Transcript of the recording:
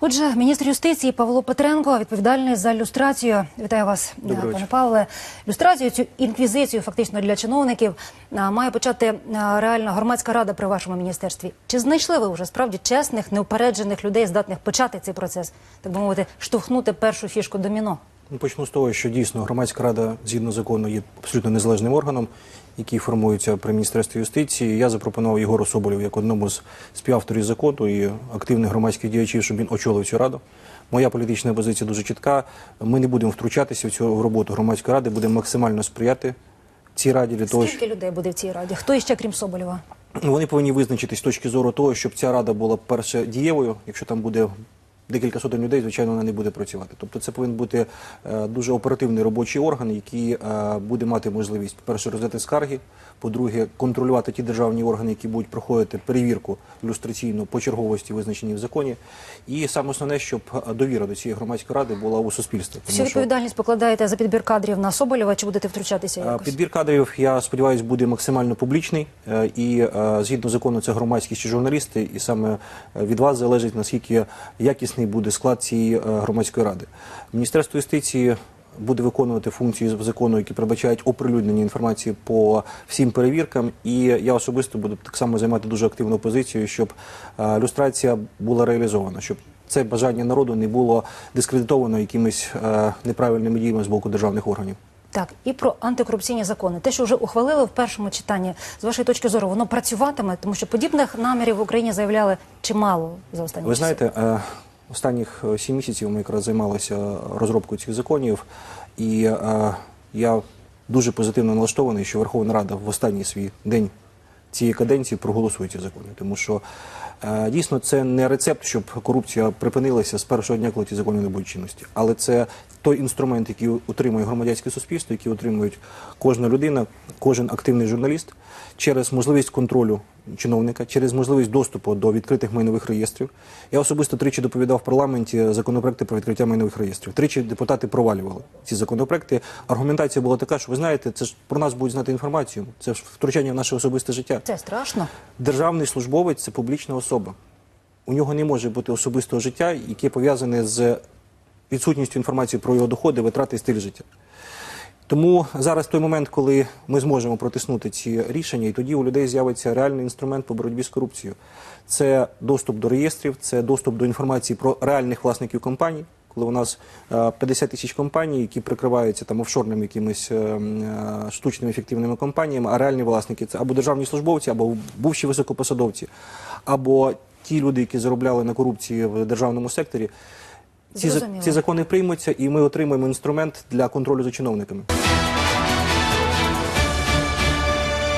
Отже, міністр юстиції Павло Петренко відповідальний за люстрацію. Вітаю вас, Доброго пане. Павле. Люстрацію цю інквізицію фактично для чиновників має почати реальна громадська рада при вашому міністерстві. Чи знайшли ви вже справді чесних, неупереджених людей, здатних почати цей процес, так би мовити, штовхнути першу фішку доміно? Ну, Почну з того, що дійсно громадська рада згідно закону є абсолютно незалежним органом, який формується при міністерстві юстиції. Я запропонував Єгору Соболєву як одному з співавторів закону і активних громадських діячів, щоб він очолив цю раду. Моя політична позиція дуже чітка. Ми не будемо втручатися в цю роботу громадської ради, будемо максимально сприяти цій раді для того, Скільки людей буде в цій раді? Хто іще, крім Соболєва? Вони повинні визначитись з точки зору того, щоб ця рада була перше дієвою. Якщо там буде декілька сотень людей, звичайно, вона не буде працювати. Тобто, це повинен бути е, дуже оперативний робочий орган, який е, буде мати можливість, по-перше, розглядати скарги, по-друге, контролювати ті державні органи, які будуть проходити перевірку люстраційну по черговості, визначені в законі. І саме основне, щоб е, довіра до цієї громадської ради була у суспільстві. Всю відповідальність покладаєте за підбір кадрів на Соболєва, чи будете втручатися якось? Підбір кадрів, я сподіваюся, буде максимально публічний. І згідно закону, це громадськість і журналісти, і саме від вас залежить наскільки якісний буде склад цієї е, громадської ради. Міністерство юстиції буде виконувати функції закону, які передбачають оприлюднення інформації по всім перевіркам. І я особисто буду так само займати дуже активну позицію, щоб е, люстрація була реалізована, щоб це бажання народу не було дискредитовано якимись е, неправильними діями з боку державних органів. Так, і про антикорупційні закони. Те, що вже ухвалили в першому читанні, з вашої точки зору, воно працюватиме, тому що подібних намірів в Україні заявляли чимало за останні Ви часи. знаєте, е, останніх е, сім місяців ми якраз займалися розробкою цих законів, і е, я дуже позитивно налаштований, що Верховна Рада в останній свій день цієї каденції проголосує ці закони, тому що е, дійсно це не рецепт, щоб корупція припинилася з першого дня, коли ці закони не будуть чинності, але це той інструмент, який утримує громадянське суспільство, який утримують кожна людина, кожен активний журналіст через можливість контролю чиновника, через можливість доступу до відкритих майнових реєстрів. Я особисто тричі доповідав в парламенті законопроекти про відкриття майнових реєстрів. Тричі депутати провалювали ці законопроекти. Аргументація була така, що ви знаєте, це ж про нас будуть знати інформацію, це ж втручання в наше особисте життя. Це страшно. Державний службовець це публічна особа. У нього не може бути особистого життя, яке пов'язане з відсутністю інформації про його доходи, витрати і стиль життя. Тому зараз той момент, коли ми зможемо протиснути ці рішення, і тоді у людей з'явиться реальний інструмент по боротьбі з корупцією. Це доступ до реєстрів, це доступ до інформації про реальних власників компаній. Коли у нас е, 50 тисяч компаній, які прикриваються там офшорними якимись е, м, е, штучними ефективними компаніями, а реальні власники це або державні службовці, або бувші високопосадовці, або ті люди, які заробляли на корупції в державному секторі. Ці, ці закони приймуться, і ми отримаємо інструмент для контролю за чиновниками.